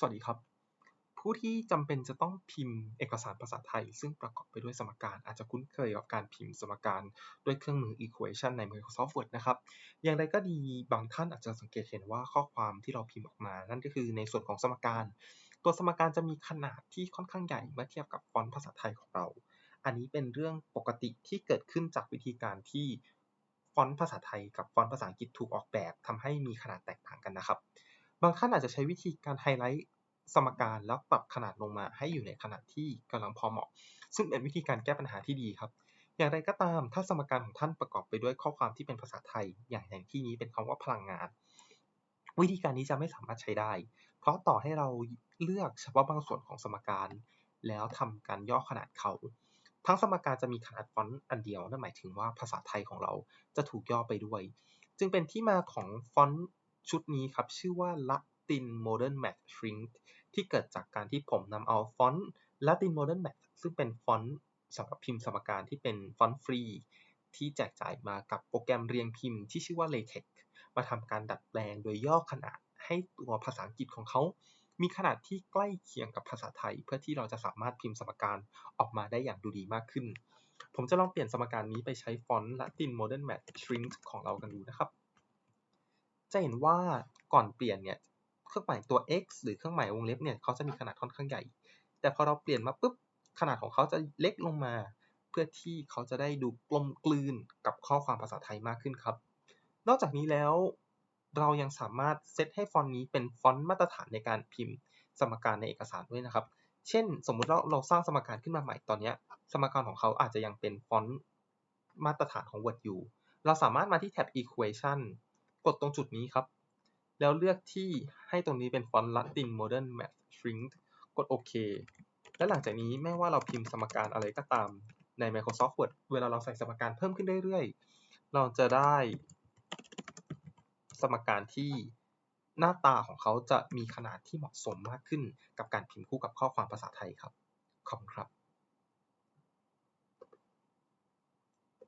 สวัสดีครับ ผู้ที่จำเป็นจะต้องพิมพ์เอกสารภาษาไทย ซึ่งประกอบไปด้วยสมการอาจจะคุ้นเคยกับการพิมพ์สมการด้วยเครื่องมือ equation ใน Microsoft Word นะครับ อย่างไรก็ดีบางท่านอาจจะสังเกตเห็นว่าข้อความที่เราพิมพ์ออกมา นั่นก็คือในส่วนของสมการ ตัวสมการจะมีขนาดที่ค่อนข้างใหญ่เมื่อเทียบกับฟอนต์ภาษาไทยของเรา อันนี้เป็นเรื่องปกติที่เกิดขึ้นจากวิธีการที่ฟอนต์ภาษาไทยกับฟอนต์ภาษาอังกฤษถูกออกแบบทำให้มีขนาดแตกต่างกันนะครับ บางท่านอาจจะใช้วิธีการไฮไลท์สมการแล้วปรับขนาดลงมาให้อยู่ในขนาดที่กำลังพอเหมาะ ซึ่งเป็นวิธีการแก้ปัญหาที่ดีครับ อย่างไรก็ตามถ้าสมการของท่านประกอบไปด้วยข้อความที่เป็นภาษาไทย อย่างอย่างที่นี้เป็นคำว่าพลังงาน วิธีการนี้จะไม่สามารถใช้ได้ เพราะต่อให้เราเลือกเฉพาะบางส่วนของสมการ แล้วทำการย่อขนาดเขาทั้งสมการจะมีขนาดฟอนต์อันเดียว นั่นหมายถึงว่าภาษาไทยของเราจะถูกย่อไปด้วย จึงเป็นที่มาของฟอนต์ ชุดนี้ครับชื่อว่า Latin Modern Math Shrink ที่เกิดจากการที่ผมนำเอาฟอนต์ Latin Modern Math ซึ่งเป็นฟอนต์สำหรับพิมพ์สมการที่เป็นฟอนต์ฟรี ที่แจกจ่ายมากับโปรแกรมเรียงพิมพ์ที่ชื่อว่า LaTeX มาทำการดัดแปลงโดยย่อขนาดให้ตัวภาษาอังกฤษของเขา มีขนาดที่ใกล้เคียงกับภาษาไทย เพื่อที่เราจะสามารถพิมพ์สมการออกมาได้อย่างดูดีมากขึ้น ผมจะลองเปลี่ยนสมการนี้ไปใช้ฟอนต์ Latin Modern Math Shrink ของเรากันดูนะครับ จะเห็นว่าก่อนเปลี่ยนเนี่ยเครื่องหมายตัว x หรือเครื่องหมายวงเล็บเนี่ยเขาจะมีขนาดค่อนข้างใหญ่ แต่พอเราเปลี่ยนมาปุ๊บขนาดของเขาจะเล็กลงมา เพื่อที่เขาจะได้ดูกลมกลืนกับข้อความภาษาไทยมากขึ้นครับ นอกจากนี้แล้วเรายังสามารถเซตให้ฟอนต์นี้เป็นฟอนต์มาตรฐานในการพิมพ์สมการในเอกสารด้วยนะครับ เช่น สมมุติเราเราสร้างสมการขึ้นมาใหม่ตอนนี้สมการของเขาอาจจะยังเป็นฟอนต์มาตรฐานของ Word อยู่ เราสามารถมาที่แท็บ equation กดตรงจุดนี้ครับ แล้วเลือกที่ให้ตรงนี้เป็นฟอนต์ Latin Modern Math Shrink กดโอเคและหลังจากนี้ไม่ว่าเราพิมพ์สมการอะไรก็ตามใน Microsoft Word เวลาเราใส่สมการเพิ่มขึ้นเรื่อยๆ เราจะได้ สมการที่หน้าตาของเขาจะมีขนาดที่เหมาะสมมากขึ้นกับการพิมพ์คู่กับข้อความภาษาไทยครับ ขอบคุณครับ